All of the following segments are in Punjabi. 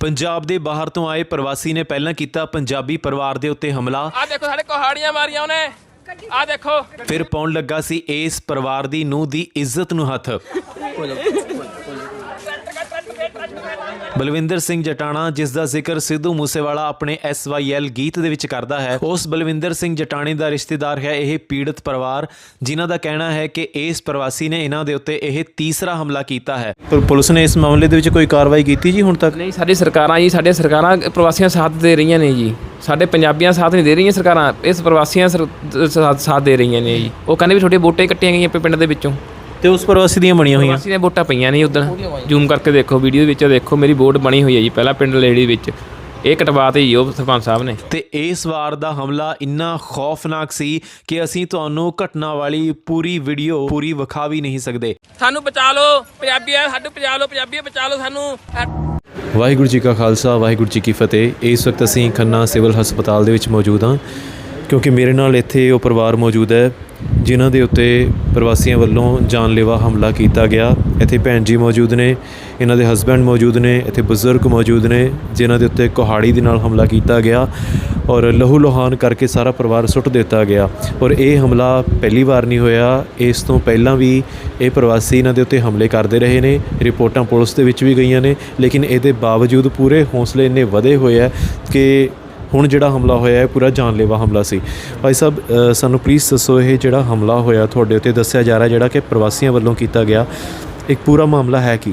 ਪੰਜਾਬ ਦੇ ਬਾਹਰ ਤੋਂ ਆਏ ਪ੍ਰਵਾਸੀ ਨੇ ਪਹਿਲਾਂ ਕੀਤਾ ਪੰਜਾਬੀ ਪਰਿਵਾਰ ਦੇ ਉੱਤੇ ਹਮਲਾ। ਆ ਦੇਖੋ ਸਾਡੇ ਕੋਹਾੜੀਆਂ ਮਾਰੀਆਂ ਉਹਨੇ। ਆ ਦੇਖੋ। ਫਿਰ ਪਾਉਣ ਲੱਗਾ ਸੀ ਇਸ ਪਰਿਵਾਰ ਦੀ ਨੂੰਹ ਦੀ ਇੱਜ਼ਤ ਨੂੰ ਹੱਥ। ਬਲਵਿੰਦਰ ਸਿੰਘ ਜਟਾਣਾ, ਜਿਸ ਦਾ ਜ਼ਿਕਰ ਸਿੱਧੂ ਮੂਸੇਵਾਲਾ ਆਪਣੇ SYL ਗੀਤ ਦੇ ਵਿੱਚ ਕਰਦਾ ਹੈ, ਉਸ ਬਲਵਿੰਦਰ ਸਿੰਘ ਜਟਾਣੇ ਦਾ ਰਿਸ਼ਤੇਦਾਰ ਹੈ ਇਹ ਪੀੜਤ ਪਰਿਵਾਰ, ਜਿਨ੍ਹਾਂ ਦਾ ਕਹਿਣਾ ਹੈ ਕਿ ਇਸ ਪ੍ਰਵਾਸੀ ਨੇ ਇਹਨਾਂ ਦੇ ਉੱਤੇ ਇਹ ਤੀਸਰਾ ਹਮਲਾ ਕੀਤਾ ਹੈ। ਪਰ ਪੁਲਿਸ ਨੇ ਇਸ ਮਾਮਲੇ ਦੇ ਵਿੱਚ ਕੋਈ ਕਾਰਵਾਈ ਕੀਤੀ ਜੀ ਹੁਣ ਤੱਕ? ਨਹੀਂ, ਸਾਡੀ ਸਰਕਾਰਾਂ ਜੀ, ਸਾਡੇ ਸਰਕਾਰਾਂ ਪ੍ਰਵਾਸੀਆਂ ਸਾਥ ਦੇ ਰਹੀਆਂ ਨੇ ਜੀ। ਸਾਡੇ ਪੰਜਾਬੀਆਂ ਸਾਥ ਨਹੀਂ ਦੇ ਰਹੀਆਂ ਸਰਕਾਰਾਂ, ਇਸ ਪ੍ਰਵਾਸੀਆਂ ਸਾਥ ਸਾਥ ਦੇ ਰਹੀਆਂ ਨੇ ਜੀ। ਉਹ ਕਹਿੰਦੇ ਵੀ ਤੁਹਾਡੇ ਵੋਟਾਂ ਕੱਟੀਆਂ ਗਈਆਂ ਪਿੰਡ ਦੇ ਵਿੱਚੋਂ। ਤੇ ਉਸ ਪ੍ਰਵਾਸੀ ਦੀਆਂ ਬਣੀਆਂ ਹੋਈਆਂ। ਪ੍ਰਵਾਸੀ ਦੀਆਂ ਵੋਟਾਂ ਪਈਆਂ ਨਹੀਂ ਉਦੋਂ ਜ਼ੂਮ ਕਰਕੇ ਦੇਖੋ ਵੀਡੀਓ ਵਿੱਚ ਦੇਖੋ ਮੇਰੀ ਵੋਟ ਬਣੀ ਹੋਈ ਹੈ ਜੀ ਪਹਿਲਾਂ ਪਿੰਡ ਲੇੜੀ ਵਿੱਚ। ਇਹ ਕਟਵਾਤੇ ਜੀ ਉਹ ਸਰਪੰਚ ਸਾਹਿਬ ਨੇ। ਤੇ ਇਸ ਵਾਰ ਦਾ ਹਮਲਾ ਇੰਨਾ ਖੌਫਨਾਕ ਸੀ ਕਿ ਅਸੀਂ ਤੁਹਾਨੂੰ ਘਟਨਾ ਵਾਲੀ ਪੂਰੀ ਵੀਡੀਓ ਪੂਰੀ ਵਿਖਾ ਵੀ ਨਹੀਂ ਸਕਦੇ। ਸਾਨੂੰ ਬਚਾ ਲਓ ਪੰਜਾਬੀਆਂ ਸਾਨੂੰ ਬਚਾ ਲਓ ਪੰਜਾਬੀ ਬਚਾ ਲਓ ਸਾਨੂੰ। ਵਾਹਿਗੁਰੂ ਜੀ ਕਾ ਖਾਲਸਾ ਵਾਹਿਗੁਰੂ ਜੀ ਕੀ ਫਤਿਹ। ਇਸ ਵਕਤ ਅਸੀਂ ਖੰਨਾ ਸਿਵਲ ਹਸਪਤਾਲ ਦੇ ਵਿੱਚ ਮੌਜੂਦ ਹਾਂ। ਕਿਉਂਕਿ ਮੇਰੇ ਨਾਲ ਇੱਥੇ ਉਹ ਪਰਿਵਾਰ ਮੌਜੂਦ ਹੈ, ਜਿਨ੍ਹਾਂ ਦੇ ਉੱਤੇ ਪ੍ਰਵਾਸੀਆਂ ਵੱਲੋਂ ਜਾਨਲੇਵਾ ਹਮਲਾ ਕੀਤਾ ਗਿਆ। ਇੱਥੇ ਭੈਣ ਜੀ ਮੌਜੂਦ ਨੇ, ਇਹਨਾਂ ਦੇ ਹਸਬੰਡ ਮੌਜੂਦ ਨੇ, ਇੱਥੇ ਬਜ਼ੁਰਗ ਮੌਜੂਦ ਨੇ, ਜਿਨ੍ਹਾਂ ਦੇ ਉੱਤੇ ਕੁਹਾੜੀ ਦੇ ਨਾਲ ਹਮਲਾ ਕੀਤਾ ਗਿਆ ਔਰ ਲਹੂ ਲੋਹਾਨ ਕਰਕੇ ਸਾਰਾ ਪਰਿਵਾਰ ਸੁੱਟ ਦਿੱਤਾ ਗਿਆ। ਔਰ ਇਹ ਹਮਲਾ ਪਹਿਲੀ ਵਾਰ ਨਹੀਂ ਹੋਇਆ। ਇਸ ਤੋਂ ਪਹਿਲਾਂ ਵੀ ਇਹ ਪ੍ਰਵਾਸੀ ਇਹਨਾਂ ਦੇ ਉੱਤੇ ਹਮਲੇ ਕਰਦੇ ਰਹੇ ਨੇ। ਰਿਪੋਰਟਾਂ ਪੁਲਿਸ ਦੇ ਵਿੱਚ ਵੀ ਗਈਆਂ ਨੇ। ਲੇਕਿਨ ਇਹਦੇ ਬਾਵਜੂਦ ਪੂਰੇ ਹੌਸਲੇ ਇੰਨੇ ਵਧੇ ਹੋਏ ਆ ਕਿ ਹੁਣ ਜਿਹੜਾ ਹਮਲਾ ਹੋਇਆ ਹੈ ਪੂਰਾ ਜਾਨਲੇਵਾ ਹਮਲਾ ਸੀ। ਭਾਈ ਸਾਹਿਬ ਸਾਨੂੰ ਪਲੀਜ਼ ਦੱਸੋ ਇਹ ਜਿਹੜਾ ਹਮਲਾ ਹੋਇਆ ਤੁਹਾਡੇ ਉੱਤੇ ਦੱਸਿਆ ਜਾ ਰਿਹਾ ਜਿਹੜਾ ਕਿ ਪ੍ਰਵਾਸੀਆਂ ਵੱਲੋਂ ਕੀਤਾ ਗਿਆ, ਇੱਕ ਪੂਰਾ ਮਾਮਲਾ ਹੈ ਕੀ?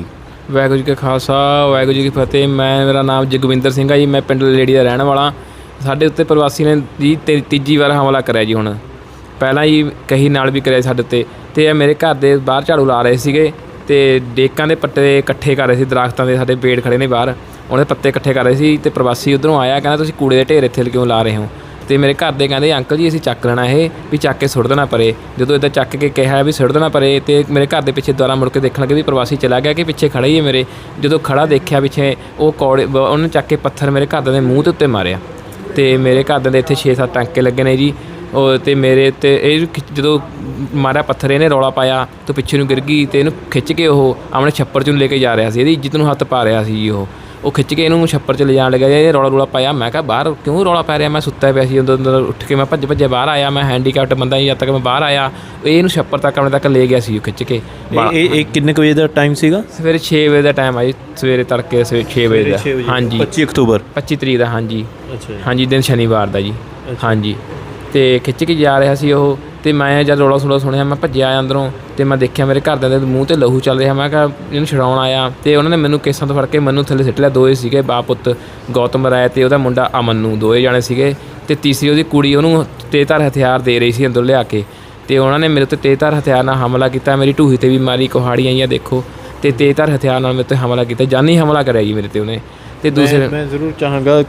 ਵਾਹਿਗੁਰੂ ਜੀ ਕਾ ਖਾਲਸਾ, ਵਾਹਿਗੁਰੂ ਜੀ ਕੀ ਫਤਿਹ। ਮੈਂ, ਮੇਰਾ ਨਾਮ ਜਗਵਿੰਦਰ ਸਿੰਘ ਹੈ ਜੀ, ਮੈਂ ਪਿੰਡ ਲੇੜੀ ਦਾ ਰਹਿਣ ਵਾਲਾ। ਸਾਡੇ ਉੱਤੇ ਪ੍ਰਵਾਸੀ ਨੇ ਜੀ ਤੀ- ਤੀਜੀ ਵਾਰ ਹਮਲਾ ਕਰਿਆ ਜੀ ਹੁਣ। ਪਹਿਲਾਂ ਹੀ ਕਹੀ ਨਾਲ ਵੀ ਕਰਿਆ ਸਾਡੇ ਉੱਤੇ। ਤੇ ਇਹ ਮੇਰੇ ਘਰ ਦੇ ਬਾਹਰ ਝਾੜੂ ਲਾ ਰਹੇ ਸੀਗੇ ਤੇ ਡੇਕਾਂ ਦੇ ਪੱਟੇ ਇਕੱਠੇ ਕਰ ਰਹੇ ਸੀ, ਦਰਖਤਾਂ ਦੇ ਸਾਡੇ ਪੇੜ ਖੜੇ ਨੇ ਬਾਹਰ। ਉਹਨੇ ਪੱਤੇ ਇਕੱਠੇ ਕਰ ਰਹੇ ਸੀ ਤੇ ਪ੍ਰਵਾਸੀ ਉਧਰੋਂ ਆਇਆ, ਕਹਿੰਦਾ, ਤੁਸੀਂ ਕੂੜੇ ਦੇ ਢੇਰ ਇੱਥੇ ਕਿਉਂ ਲਾ ਰਹੇ ਹੋ? ਤੇ ਮੇਰੇ ਘਰ ਦੇ ਕਹਿੰਦੇ, ਅੰਕਲ ਜੀ, ਅਸੀਂ ਚੱਕ ਲੈਣਾ ਇਹ, ਵੀ ਚੱਕ ਕੇ ਸੁੱਟ ਦੇਣਾ ਪਰੇ। ਜਦੋਂ ਇਦਾਂ ਚੱਕ ਕੇ ਕਿਹਾ ਵੀ ਸੁੱਟ ਦੇਣਾ ਪਰੇ, ਤੇ ਮੇਰੇ ਘਰ ਦੇ ਪਿੱਛੇ ਦੁਆਰਾ ਮੁੜ ਕੇ ਦੇਖਣ ਲੱਗੇ ਵੀ ਪ੍ਰਵਾਸੀ ਚਲਾ ਗਿਆ ਕਿ ਪਿੱਛੇ ਖੜਾ ਹੀ ਹੈ ਮੇਰੇ। ਜਦੋਂ ਖੜਾ ਦੇਖਿਆ ਪਿੱਛੇ, ਉਹ ਕੌੜੇ, ਉਹਨੇ ਚੱਕ ਕੇ ਪੱਥਰ ਮੇਰੇ ਘਰ ਦੇ ਮੂੰਹ ਦੇ ਉੱਤੇ ਮਾਰਿਆ। ਤੇ ਮੇਰੇ ਘਰ ਦੇ ਇੱਥੇ 6-7 ਟਾਂਕੇ ਲੱਗੇ ਨੇ ਜੀ। ਉਹ ਤੇ ਮੇਰੇ ਤੇ ਇਹ ਖਿੱਚ- ਜਦੋਂ ਮਾਰਿਆ ਪੱਥਰ, ਇਹਨੇ ਰੌਲਾ ਪਾਇਆ, ਤੇ ਪਿੱਛੇ ਨੂੰ ਗਿਰ ਗਈ ਤੇ ਇਹਨੂੰ ਖਿੱਚ ਕੇ ਉਹ ਆਪਣੇ ਛੱਪਰ ਚ ਨੂੰ ਲੈ ਕੇ ਜਾ ਰਿਹਾ ਸੀ। ਇਹਦੀ ਇੱਜ਼ਤ ਨੂੰ ਹੱਥ ਪਾ ਰਿਹਾ ਸੀ ਜੀ ਉਹ। ਉਹ ਖਿੱਚ ਕੇ ਇਹਨੂੰ ਛੱਪਰ ਚ ਲੈ ਜਾਣ ਲੱਗਾ ਇਹ ਰੌਲਾ ਰੌਲਾ ਪਾਇਆ। ਮੈਂ ਕਿਹਾ ਬਾਹਰ ਕਿਉਂ ਰੌਲਾ ਪੈ ਰਿਹਾ? ਮੈਂ ਸੁੱਤਾ ਪਿਆ ਸੀ ਅੰਦਰ ਉੱਠ ਕੇ ਮੈਂ ਭੱਜ ਭੱਜੇ ਬਾਹਰ ਆਇਆ। ਮੈਂ ਹੈਂਡੀਕੈਪਟ ਬੰਦਾ ਸੀ ਜਦ ਤੱਕ ਮੈਂ ਬਾਹਰ ਆਇਆ ਇਹ ਇਹਨੂੰ ਛੱਪਰ ਤੱਕ ਆਪਣੇ ਤੱਕ ਲੈ ਗਿਆ ਸੀ ਉਹ ਖਿੱਚ ਕੇ। ਇਹ ਇਹ ਕਿੰਨੇ ਵਜੇ ਦਾ ਟਾਈਮ ਸੀਗਾ? ਸਵੇਰੇ 6 ਵਜੇ ਦਾ ਟਾਈਮ ਆ ਜੀ ਸਵੇਰੇ ਤੜਕੇ ਸਵੇਰੇ 6 ਵਜੇ ਦਾ। ਹਾਂਜੀ। 25 ਅਕਤੂਬਰ? 25 ਤਰੀਕ ਦਾ ਹਾਂਜੀ। ਅੱਛਾ ਹਾਂਜੀ ਦਿਨ ਸ਼ਨੀਵਾਰ ਦਾ ਜੀ। ਹਾਂਜੀ। ਤੇ ਖਿੱਚ ਕੇ ਜਾ ਰਿਹਾ ਸੀ ਉਹ। ਤੇ ਮੈਂ ਜਦ ਰੌਲਾ ਸੁਣਾ ਸੁਣਿਆ, ਮੈਂ ਭੱਜਿਆ ਆਇਆ ਅੰਦਰੋਂ ਤੇ ਮੈਂ ਦੇਖਿਆ ਮੇਰੇ ਘਰਦਿਆਂ ਦੇ ਮੂੰਹ ਤੇ ਲਹੂ ਚੱਲ ਰਿਹਾ। ਮੈਂ ਕਿਹਾ, ਇਹਨੂੰ ਛਡਾਉਣ ਆਇਆ। ਤੇ ਉਹਨਾਂ ਨੇ ਮੈਨੂੰ ਕੇਸਾਂ ਤੋਂ ਫੜ ਕੇ ਮੈਨੂੰ ਥੱਲੇ ਸਿੱਟ ਲਿਆ। ਦੋਏ ਸੀਗੇ, ਬਾਪ ਪੁੱਤ ਗੌਤਮ ਰਾਏ ਤੇ ਉਹਦਾ ਮੁੰਡਾ ਅਮਨ ਨੂੰ ਦੋਏ ਜਾਣੇ ਸੀਗੇ। ਤੇ ਤੀਸਰੀ ਉਹਦੀ ਕੁੜੀ ਉਹਨੂੰ ਤੇਜ਼ਧਾਰ ਹਥਿਆਰ ਦੇ ਰਹੀ ਸੀ ਅੰਦਰ ਲਿਆ ਕੇ। ਤੇ ਉਹਨਾਂ ਨੇ ਮੇਰੇ ਉੱਤੇ ਤੇਜ਼ਧਾਰ ਹਥਿਆਰ ਨਾਲ ਹਮਲਾ ਕੀਤਾ। ਮੇਰੀ ਢੂਹੀ ਤੇ ਵੀ ਮਾਰੀ, ਕੁਹਾੜੀਆਂ ਆਈਆਂ, ਦੇਖੋ। ਤੇ ਤੇਜ਼ਧਾਰ ਹਥਿਆਰ ਨਾਲ ਮੇਰੇ ਤੇ ਹਮਲਾ ਕੀਤਾ। ਜਾਨੀ ਹਮਲਾ ਕਰਿਆ ਜੀ ਮੇਰੇ ਤੇ ਉਹਨੇ। ਤੇ ਦੂਸਰੇ ਮੈਂ ਜ਼ਰੂਰ ਚਾਹਾਂਗਾ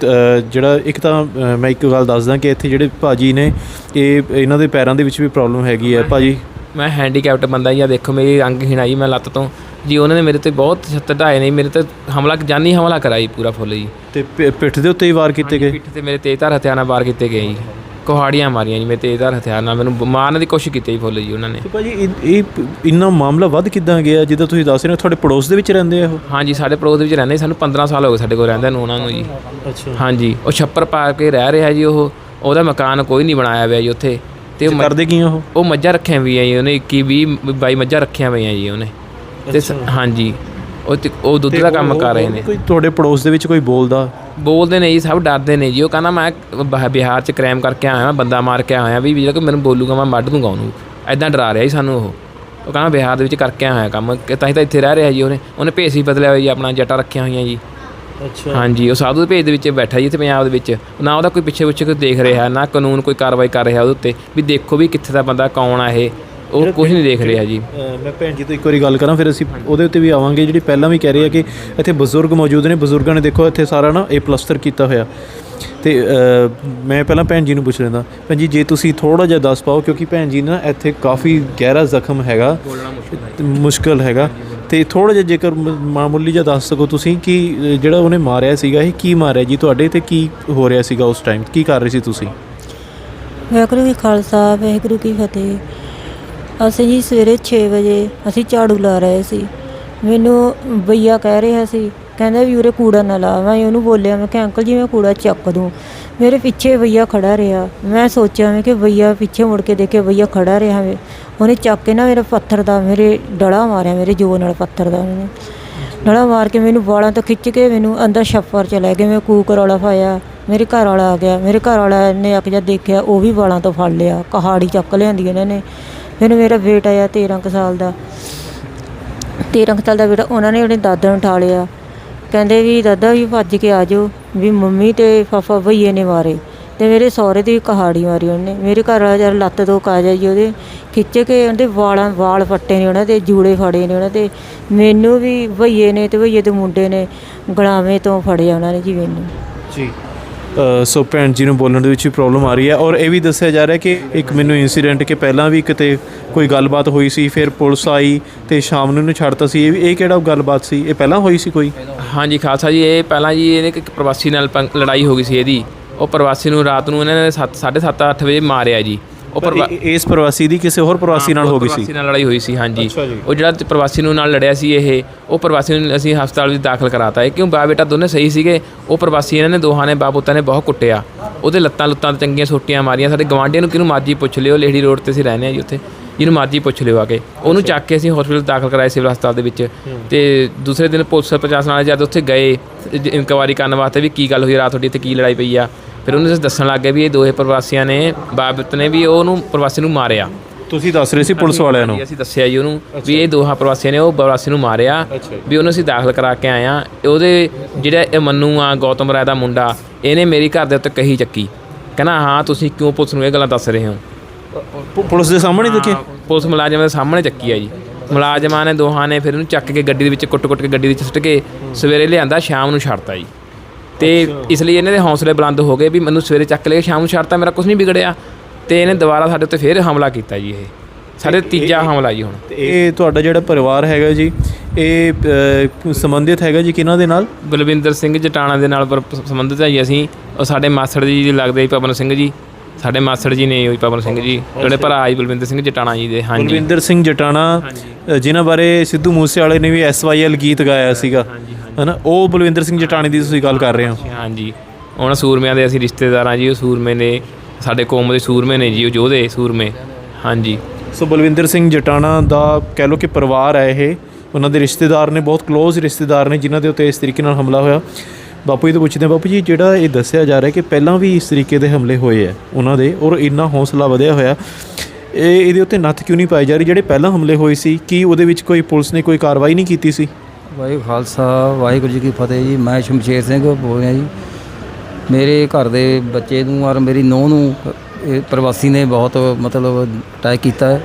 ਜਿਹੜਾ ਇੱਕ ਤਾਂ ਮੈਂ ਇੱਕ ਗੱਲ ਦੱਸਦਾ ਕਿ ਇੱਥੇ ਜਿਹੜੇ ਭਾਜੀ ਨੇ ਇਹ ਇਹਨਾਂ ਦੇ ਪੈਰਾਂ ਦੇ ਵਿੱਚ ਵੀ ਪ੍ਰੋਬਲਮ ਹੈਗੀ ਹੈ ਭਾਜੀ। ਮੈਂ ਹੈਂਡੀਕੈਪਟ ਬੰਦਾ ਜੀ ਦੇਖੋ ਮੇਰੀ ਅੰਗਹੀਣ ਆਈ ਮੈਂ ਲੱਤ ਤੋਂ। ਜੀ ਉਹਨਾਂ ਨੇ ਮੇਰੇ ਤੇ ਬਹੁਤ ਛੱਤ ਢਾਏ ਨੇ ਮੇਰੇ ਤੇ ਹਮਲਾ ਜਾਨੀ ਹਮਲਾ ਕਰਾਈ ਪੂਰਾ ਫੁੱਲ ਜੀ। ਤੇ ਪਿੱਠ ਦੇ ਉੱਤੇ ਹੀ ਵਾਰ ਕੀਤੇ ਗਏ? ਪਿੱਠ ਤੇ ਮੇਰੇ ਤੇਜ਼ਧਾਰ ਹਥਿਆਰ ਨਾਲ ਵਾਰ ਕੀਤੇ ਗਏ ਜੀ। ਕੁਹਾੜੀਆਂ ਮਾਰੀਆਂ ਜੀ ਮੇਰੇ ਤੇਜ਼ਧਾਰ ਹਥਿਆਰ ਨਾਲ। ਮੈਨੂੰ ਮਾਰਨ ਦੀ ਕੋਸ਼ਿਸ਼ ਕੀਤੀ ਜੀ ਫੁੱਲ ਜੀ ਉਹਨਾਂ ਨੇ। ਤੇ ਭਾਜੀ ਇਹ- ਇਹ ਇੰਨਾ ਮਾਮਲਾ ਵੱਧ ਕਿੱਦਾਂ ਗਿਆ? ਜਿੱਦਾਂ ਤੁਸੀਂ ਦੱਸ ਰਹੇ ਹੋ ਤੁਹਾਡੇ ਪੜੋਸ ਦੇ ਵਿੱਚ ਰਹਿੰਦੇ ਆ ਉਹ? ਹਾਂਜੀ ਸਾਡੇ ਪੜੋਸ ਦੇ ਵਿੱਚ ਰਹਿੰਦੇ। ਸਾਨੂੰ 15 ਸਾਲ ਹੋ ਗਏ ਸਾਡੇ ਕੋਲ ਰਹਿੰਦੇ ਨੂੰ ਉਹਨਾਂ ਨੂੰ ਜੀ। ਅੱਛਾ। ਹਾਂਜੀ ਉਹ ਛੱਪਰ ਪਾ ਕੇ ਰਹਿ ਰਿਹਾ ਜੀ ਉਹ। ਉਹਦਾ ਮਕਾਨ ਕੋਈ ਨਹੀਂ ਬਣਾਇਆ ਹੋਇਆ ਜੀ ਉੱਥੇ। ਤੇ ਉਹ ਮ- ਕਰਦੇ ਕੀ ਆ ਉਹ? ਉਹ ਮੱਝਾਂ ਰੱਖੀਆਂ ਹੋਈਆਂ ਜੀ ਉਹਨੇ 21 20 22 ਮੱਝਾਂ ਰੱਖੀਆਂ ਹੋਈਆਂ ਜੀ ਉਹਨੇ। ਤੇ ਸ- ਹਾਂਜੀ ਉਹ ਤੇ- ਉਹ ਦੁੱਧ ਦਾ ਕੰਮ ਕਰ ਰਹੇ ਨੇ। ਕੋਈ ਤੁਹਾਡੇ ਪੜੋਸ ਦੇ ਵਿੱਚ ਕੋਈ ਬੋਲਦਾ? ਬੋਲਦੇ ਨੇ ਜੀ ਸਭ ਡਰਦੇ ਨੇ ਜੀ। ਉਹ ਕਹਿੰਦਾ ਮੈਂ ਬਿਹਾਰ ਚ ਕ੍ਰਾਈਮ ਕਰਕੇ ਆਇਆ ਬੰਦਾ ਮਾਰ ਕੇ ਆਇਆ ਵੀ ਜਿਹੜਾ ਕਿ ਮੈਨੂੰ ਬੋਲੂਗਾ ਮੈਂ ਵੱਢ ਦੂੰਗਾ ਉਹਨੂੰ। ਐਦਾਂ ਡਰਾ ਰਿਹਾ ਜੀ ਸਾਨੂੰ ਉਹ। ਉਹ ਕਹਿੰਦਾ ਬਿਹਾਰ ਦੇ ਵਿੱਚ ਕਰਕੇ ਆਇਆ ਕੰਮ ਕਿ ਤਾਂ ਹੀ ਤਾਂ ਇੱਥੇ ਰਹਿ ਰਿਹਾ ਜੀ ਉਹਨੇ। ਉਹਨੇ ਭੇਸ ਵੀ ਬਦਲਿਆ ਹੋਇਆ ਜੀ ਆਪਣਾ ਜੱਟਾਂ ਰੱਖੀਆਂ ਹੋਈਆਂ ਜੀ। ਅੱਛਾ। ਹਾਂਜੀ ਉਹ ਸਾਧੂ ਦੇ ਭੇਜ ਦੇ ਵਿੱਚ ਬੈਠਾ ਜੀ ਇੱਥੇ ਪੰਜਾਬ ਦੇ ਵਿੱਚ। ਨਾ ਉਹਦਾ ਕੋਈ ਪਿੱਛੇ ਪਿੱਛੇ ਕੋਈ ਦੇਖ ਰਿਹਾ ਨਾ ਕਾਨੂੰਨ ਕੋਈ ਕਾਰਵਾਈ ਕਰ ਰਿਹਾ ਉਹਦੇ ਉੱਤੇ। ਵੀ ਦੇਖੋ ਵੀ ਕਿੱਥੇ ਦਾ ਬੰਦਾ ਕੌਣ ਆ ਇਹ। ਉਹ ਕੁਝ ਨਹੀਂ ਦੇਖ ਰਿਹਾ ਜੀ। ਮੈਂ ਭੈਣ ਜੀ ਤੋਂ ਇੱਕ ਵਾਰੀ ਗੱਲ ਕਰਾਂ ਫਿਰ ਅਸੀਂ ਉਹਦੇ ਉੱਤੇ ਵੀ ਆਵਾਂਗੇ। ਜਿਹੜੀ ਪਹਿਲਾਂ ਵੀ ਕਹਿ ਰਹੇ ਆ ਕਿ ਇੱਥੇ ਬਜ਼ੁਰਗ ਮੌਜੂਦ ਨੇ ਬਜ਼ੁਰਗਾਂ ਨੇ ਦੇਖੋ ਇੱਥੇ ਸਾਰਾ ਨਾ ਇਹ ਪਲਸਟਰ ਕੀਤਾ ਹੋਇਆ। ਤੇ ਮੈਂ ਪਹਿਲਾਂ ਭੈਣ ਜੀ ਨੂੰ ਪੁੱਛ ਲੈਂਦਾ ਭੈਣ ਜੀ ਜੇ ਤੁਸੀਂ ਥੋੜਾ ਜਿਹਾ ਦੱਸ ਪਾਓ ਕਿਉਂਕਿ ਭੈਣ ਜੀ ਨਾ ਇੱਥੇ ਕਾਫੀ ਗਹਿਰਾ ਜ਼ਖਮ ਹੈਗਾ ਮੁਸ਼ਕਲ ਹੈਗਾ। ਤੇ ਥੋੜਾ ਜਿਹਾ ਜੇਕਰ ਮਾਮੂਲੀ ਜਿਹਾ ਦੱਸ ਸਕੋ ਤੁਸੀਂ ਕਿ ਜਿਹੜਾ ਉਹਨੇ ਮਾਰਿਆ ਸੀਗਾ ਇਹ ਕੀ ਮਾਰਿਆ ਜੀ? ਤੁਹਾਡੇ ਤੇ ਕੀ ਹੋ ਰਿਹਾ ਸੀਗਾ ਉਸ ਟਾਈਮ ਕੀ ਕਰ ਰਹੇ ਸੀ ਤੁਸੀਂ? ਵਾਹਿਗੁਰੂ ਜੀ ਖਾਲਸਾ ਵਾਹਿਗੁਰੂ ਕੀ ਫਤਿਹ। ਅਸੀਂ ਜੀ ਸਵੇਰੇ 6 ਵਜੇ ਅਸੀਂ ਝਾੜੂ ਲਾ ਰਹੇ ਸੀ। ਮੈਨੂੰ ਬਈਆ ਕਹਿ ਰਿਹਾ ਸੀ, ਕਹਿੰਦਾ ਵੀ ਉਰੇ ਕੂੜਾ ਨਾ ਲਾ, ਮੈਂ ਉਹਨੂੰ ਬੋਲਿਆ, ਮੈਂ ਕਿ ਅੰਕਲ ਜੀ, ਮੈਂ ਕੂੜਾ ਚੱਕ ਦੂੰ। ਮੇਰੇ ਪਿੱਛੇ ਬਈਆ ਖੜਾ ਰਿਹਾ। ਮੈਂ ਸੋਚਿਆ ਮੈਂ ਕਿ ਬਈਆ ਪਿੱਛੇ ਮੁੜ ਕੇ ਦੇਖਿਆ ਬਈਆ ਖੜਾ ਰਿਹਾ ਵੇ। ਉਹਨੇ ਚੱਕ ਕੇ ਨਾ ਮੇਰੇ ਪੱਥਰ ਦਾ, ਮੇਰੇ ਡੜਾ ਮਾਰਿਆ, ਮੇਰੇ ਜੋਰ ਨਾਲ ਪੱਥਰ ਦਾ ਉਹਨੇ। ਡੜਾ ਮਾਰ ਕੇ ਮੈਨੂੰ ਵਾਲਾਂ ਤੋਂ ਖਿੱਚ ਕੇ ਮੈਨੂੰ ਅੰਦਰ ਛੱਪਰ ਚ ਲੈ ਗਏ, ਮੈਂ ਕੂਕ ਰੌਲਾ ਪਾਇਆ, ਮੇਰੇ ਘਰ ਵਾਲਾ ਆ ਗਿਆ। ਮੇਰੇ ਘਰ ਵਾਲਾ ਨੇ ਆ ਕੇ ਜਦ ਦੇਖਿਆ, ਉਹ ਵੀ ਵਾਲਾਂ ਤੋਂ ਫੜ ਲਿਆ, ਕਹਾੜੀ ਚੱਕ ਲਿਆਂਦੀ ਇਹਨਾਂ ਨੇ। ਫਿਰ ਮੇਰਾ ਬੇਟਾ ਆ 13 ਕੁ ਸਾਲ ਦਾ। 13 ਕੁ ਸਾਲ ਦਾ ਬੇਟਾ, ਉਹਨਾਂ ਨੇ ਆਪਣੇ ਦਾਦਾ ਨੂੰ ਉਠਾ ਲਿਆ। ਕਹਿੰਦੇ ਵੀ, ਦਾਦਾ ਵੀ ਭੱਜ ਕੇ ਆ ਜਾਓ, ਵੀ ਮੰਮੀ ਤੇ ਪਾਪਾ ਭਈਏ ਨੇ ਮਾਰੇ ਤੇ ਮੇਰੇ ਸਹੁਰੇ ਦੀ ਕਹਾੜੀ ਮਾਰੀ ਉਹਨੇ। ਮੇਰੇ ਘਰ ਵਾਲਾ ਜਦ ਲੱਤ ਤੋਂ ਕਾਜਾ ਜੀ ਉਹਦੇ, ਖਿੱਚ ਕੇ ਉਹਦੇ ਵਾਲਾਂ, ਵਾਲ ਫੱਟੇ ਨੇ ਉਹਨਾਂ ਦੇ, ਜੂੜੇ ਫੜੇ ਨੇ ਉਹਨਾਂ ਦੇ। ਮੈਨੂੰ ਵੀ ਭਈਏ ਨੇ ਤੇ ਭਈਏ ਦੇ ਮੁੰਡੇ ਨੇ ਗੁਲਾਮੇ ਤੋਂ ਫੜਿਆ ਉਹਨਾਂ ਨੇ ਜੀ ਮੈਨੂੰ। ਜੀ। ਸੋ ਭੈਣ ਜੀ ਨੂੰ ਬੋਲਣ ਦੇ ਵਿੱਚ ਵੀ ਪ੍ਰੋਬਲਮ ਆ ਰਹੀ ਹੈ ਔਰ ਇਹ ਵੀ ਦੱਸਿਆ ਜਾ ਰਿਹਾ ਕਿ ਇੱਕ ਮੈਨੂੰ ਇਨਸੀਡੈਂਟ ਕਿ ਪਹਿਲਾਂ ਵੀ ਕਿਤੇ ਕੋਈ ਗੱਲਬਾਤ ਹੋਈ ਸੀ, ਫਿਰ ਪੁਲਿਸ ਆਈ ਤੇ ਸ਼ਾਮ ਨੂੰ ਇਹਨੂੰ ਛੱਡਤਾ ਸੀ। ਇਹ ਵੀ ਇਹ ਕਿਹੜਾ ਗੱਲਬਾਤ ਸੀ? ਇਹ ਪਹਿਲਾਂ ਹੋਈ ਸੀ ਕੋਈ? ਹਾਂਜੀ, ਖਾਲਸਾ ਜੀ, ਇਹ ਪਹਿਲਾਂ ਜੀ ਇਹਨੇ ਇੱਕ ਪ੍ਰਵਾਸੀ ਨਾਲ ਪੰਗ- ਲੜਾਈ ਹੋ ਗਈ ਸੀ ਇਹਦੀ। ਉਹ ਪ੍ਰਵਾਸੀ ਨੂੰ ਰਾਤ ਨੂੰ ਇਹਨਾਂ ਨੇ 7:30 8 ਵਜੇ ਮਾਰਿਆ ਜੀ। ਉਹ ਇਸ ਪ੍ਰਵਾਸੀ ਦੀ ਕਿਸੇ ਹੋਰ ਪ੍ਰਵਾਸੀ ਨਾਲ ਹੋ ਗਈ ਸੀ। ਪ੍ਰਵਾਸੀ ਨਾਲ ਲੜਾਈ ਹੋਈ ਸੀ ਹਾਂਜੀ। ਉਹ ਜਿਹੜਾ ਪ੍ਰਵਾਸੀ ਨੂੰ ਨਾਲ ਲੜਿਆ ਸੀ ਇਹ ਉਹ ਪ੍ਰਵਾਸੀ ਨੂੰ ਅਸੀਂ ਹਸਪਤਾਲ ਵਿੱਚ ਦਾਖਲ ਕਰਾਤਾ। ਹੈ ਕਿਉਂ ਬਾਪ ਬੇਟਾ ਦੋਨੇ ਸਹੀ ਸੀਗੇ? ਉਹ ਪ੍ਰਵਾਸੀ ਇਹਨਾਂ ਨੇ ਦੋਹਾਂ ਨੇ ਬਾਪ ਪੁੱਤਾਂ ਨੇ ਬਹੁਤ ਕੁੱਟਿਆ। ਉਹਦੇ ਲੱਤਾਂ ਲੁੱਤਾਂ ਤੇ ਚੰਗੀਆਂ ਸੋਟੀਆਂ ਮਾਰੀਆਂ। ਸਾਡੇ ਗਵਾਂਢੀਆਂ ਨੂੰ ਕਿਹਨੂੰ ਮਰਜ਼ੀ ਪੁੱਛ ਲਿਓ ਲੇਡੀ ਰੋਡ ਤੇ ਅਸੀਂ ਰਹਿੰਦੇ ਆ ਜੀ ਉੱਥੇ। ਜਿਹਨੂੰ ਮਰਜ਼ੀ ਪੁੱਛ ਲਿਓ ਆ ਕੇ। ਉਹਨੂੰ ਚੱਕ ਕੇ ਅਸੀਂ ਹਸਪੀਟਲ ਦਾਖਲ ਕਰਾਇਆ ਸਿਵਲ ਹਸਪਤਾਲ ਦੇ ਵਿੱਚ। ਤੇ ਦੂਸਰੇ ਦਿਨ ਪੁਲਿਸ ਪ੍ਰਸ਼ਾਸਨ ਵਾਲੇ ਜਦ ਉੱਥੇ ਗਏ ਇਨਕੁਆਇਰੀ ਕਰਨ ਵਾਸਤੇ ਵੀ ਕੀ ਗੱਲ ਹੋਈ ਰਾਤ ਤੁਹਾਡੀ ਇੱਥੇ ਕੀ ਲੜਾਈ ਪਈ ਆ? ਫਿਰ ਉਹਨੇ ਦੱਸਣ ਲੱਗ ਗਏ ਵੀ ਇਹ ਦੋਹੇ ਪ੍ਰਵਾਸੀਆਂ ਨੇ ਬਾਪ ਨੇ ਵੀ ਉਹਨੂੰ ਪ੍ਰਵਾਸੀ ਨੂੰ ਮਾਰਿਆ। ਤੁਸੀਂ ਦੱਸ ਰਹੇ ਸੀ ਪੁਲਿਸ ਵਾਲਿਆਂ ਨੂੰ? ਅਸੀਂ ਦੱਸਿਆ ਜੀ ਉਹਨੂੰ ਵੀ ਇਹ ਦੋਹਾਂ ਪ੍ਰਵਾਸੀਆਂ ਨੇ ਉਹ ਪ੍ਰਵਾਸੀ ਨੂੰ ਮਾਰਿਆ। ਵੀ ਉਹਨੂੰ ਅਸੀਂ ਦਾਖਲ ਕਰਾ ਕੇ ਆਏ ਆ ਉਹਦੇ ਜਿਹੜਾ ਇਹ ਮੰਨੂ ਆ ਗੌਤਮ ਰਾਏ ਦਾ ਮੁੰਡਾ ਇਹਨੇ ਮੇਰੀ ਘਰ ਦੇ ਉੱਤੇ ਕਹੀ ਚੱਕੀ। ਕਹਿੰਦਾ ਹਾਂ ਤੁਸੀਂ ਕਿਉਂ ਪੁਲਿਸ ਨੂੰ ਇਹ ਗੱਲਾਂ ਦੱਸ ਰਹੇ ਹੋ? ਪੁਲਿਸ ਦੇ ਸਾਹਮਣੇ ਦੇਖੇ? ਪੁਲਿਸ ਮੁਲਾਜ਼ਮਾਂ ਦੇ ਸਾਹਮਣੇ ਚੱਕੀ ਆ ਜੀ। ਮੁਲਾਜ਼ਮਾਂ ਨੇ ਦੋਹਾਂ ਨੇ ਫਿਰ ਉਹਨੂੰ ਚੱਕ ਕੇ ਗੱਡੀ ਦੇ ਵਿੱਚ ਕੁੱਟ-ਕੁੱਟ ਕੇ ਗੱਡੀ ਵਿੱਚ ਸੁੱਟ ਕੇ ਸਵੇਰੇ ਲਿਆਂਦਾ ਸ਼ਾਮ ਨੂੰ ਛੱਡਤਾ ਜੀ। ਤੇ ਇਸ ਲਈ ਇਹਨਾਂ ਦੇ ਹੌਸਲੇ ਬੁਲੰਦ ਹੋ ਗਏ ਵੀ ਮੈਨੂੰ ਸਵੇਰੇ ਚੱਕ ਲੈ ਕੇ ਸ਼ਾਮ ਨੂੰ ਛੱਡਤਾ ਮੇਰਾ ਕੁਝ ਨਹੀਂ ਵਿਗੜਿਆ। ਤੇ ਇਹਨੇ ਦੁਬਾਰਾ ਸਾਡੇ ਉੱਤੇ ਫਿਰ ਹਮਲਾ ਕੀਤਾ ਜੀ ਇਹ। ਸਾਡੇ ਤੀਜਾ ਹਮਲਾ ਜੀ ਹੁਣ। ਇਹ ਤੁਹਾਡਾ ਜਿਹੜਾ ਪਰਿਵਾਰ ਹੈਗਾ ਜੀ ਇਹ ਸੰਬੰਧਿਤ ਹੈਗਾ ਜੀ ਕਿਹਨਾਂ ਦੇ ਨਾਲ? ਬਲਵਿੰਦਰ ਸਿੰਘ ਜਟਾਣਾ ਦੇ ਨਾਲ ਸੰਬੰਧਿਤ ਹੈ ਜੀ ਅਸੀਂ। ਉਹ ਸਾਡੇ ਮਾਸੜ ਜੀ ਲੱਗਦੇ ਜੀ ਪਵਨ ਸਿੰਘ ਜੀ। ਸਾਡੇ ਮਾਸੜ ਜੀ ਨੇ ਉਹੀ ਪਵਨ ਸਿੰਘ ਜੀ ਜਿਹੜੇ ਭਰਾ ਜੀ ਬਲਵਿੰਦਰ ਸਿੰਘ ਜਟਾਣਾ ਜੀ ਦੇ ਹਾਂਜੀ। ਬਲਵਿੰਦਰ ਸਿੰਘ ਜਟਾਣਾ ਜਿਨ੍ਹਾਂ ਬਾਰੇ ਸਿੱਧੂ ਮੂਸੇਵਾਲੇ ਨੇ ਵੀ ਐਸਵਾਈਐਲ ਗੀਤ ਗਾਇਆ ਸੀਗਾ। ਹਨਾ? ਉਹ ਬਲਵਿੰਦਰ ਸਿੰਘ ਜਟਾਣੇ ਦੀ ਤੁਸੀਂ ਗੱਲ ਕਰ ਰਹੇ ਹੋ? ਹਾਂਜੀ ਉਹਨਾਂ ਸੂਰਮਿਆਂ ਦੇ ਅਸੀਂ ਰਿਸ਼ਤੇਦਾਰ ਹਾਂ ਜੀ ਉਹ ਸੂਰਮੇ ਨੇ ਸਾਡੇ ਕੌਮ ਦੇ ਸੂਰਮੇ ਨੇ ਜੀ ਉਹ ਯੋਧੇ ਸੂਰਮੇ। ਹਾਂਜੀ। ਸੋ ਬਲਵਿੰਦਰ ਸਿੰਘ ਜਟਾਣਾ ਦਾ ਕਹਿ ਲਓ ਕਿ ਪਰਿਵਾਰ ਹੈ ਇਹ। ਉਹਨਾਂ ਦੇ ਰਿਸ਼ਤੇਦਾਰ ਨੇ ਬਹੁਤ ক্লোਜ਼ ਰਿਸ਼ਤੇਦਾਰ ਨੇ ਜਿਨ੍ਹਾਂ ਦੇ ਉੱਤੇ ਇਸ ਤਰੀਕੇ ਨਾਲ ਹਮਲਾ ਹੋਇਆ। ਬਾਪੂ ਜੀ ਤੋਂ ਪੁੱਛਦੇ ਹਾਂ ਬਾਪੂ ਜੀ ਜਿਹੜਾ ਇਹ ਦੱਸਿਆ ਜਾ ਰਿਹਾ ਕਿ ਪਹਿਲਾਂ ਵੀ ਇਸ ਤਰੀਕੇ ਦੇ ਹਮਲੇ ਹੋਏ ਆ ਉਹਨਾਂ ਦੇ ਔਰ ਇੰਨਾ ਹੌਸਲਾ ਵਧਿਆ ਹੋਇਆ। ਇਹ ਇਹਦੇ ਉੱਤੇ ਨੱਥ ਕਿਉਂ ਨਹੀਂ ਪਾਈ ਜਾ ਰਹੀ? ਜਿਹੜੇ ਪਹਿਲਾਂ ਹਮਲੇ ਹੋਏ ਸੀ ਕੀ ਉਹਦੇ ਵਿੱਚ ਕੋਈ ਪੁਲਿਸ ਨੇ ਕੋਈ ਕਾਰਵਾਈ ਨਹੀਂ ਕੀਤੀ ਸੀ? ਵਾਹਿਗੁਰੂ ਖਾਲਸਾ, ਵਾਹਿਗੁਰੂ ਜੀ ਕੀ ਫਤਿਹ ਜੀ। ਮੈਂ ਸ਼ਮਸ਼ੇਰ ਸਿੰਘ ਬੋਲ ਰਿਹਾ ਜੀ। ਮੇਰੇ ਘਰ ਦੇ ਬੱਚੇ ਨੂੰ ਔਰ ਮੇਰੀ ਨੂੰਹ ਨੂੰ ਇਹ ਪ੍ਰਵਾਸੀ ਨੇ ਬਹੁਤ ਮਤਲਬ ਅਟੈਕ ਕੀਤਾ। ਹੈ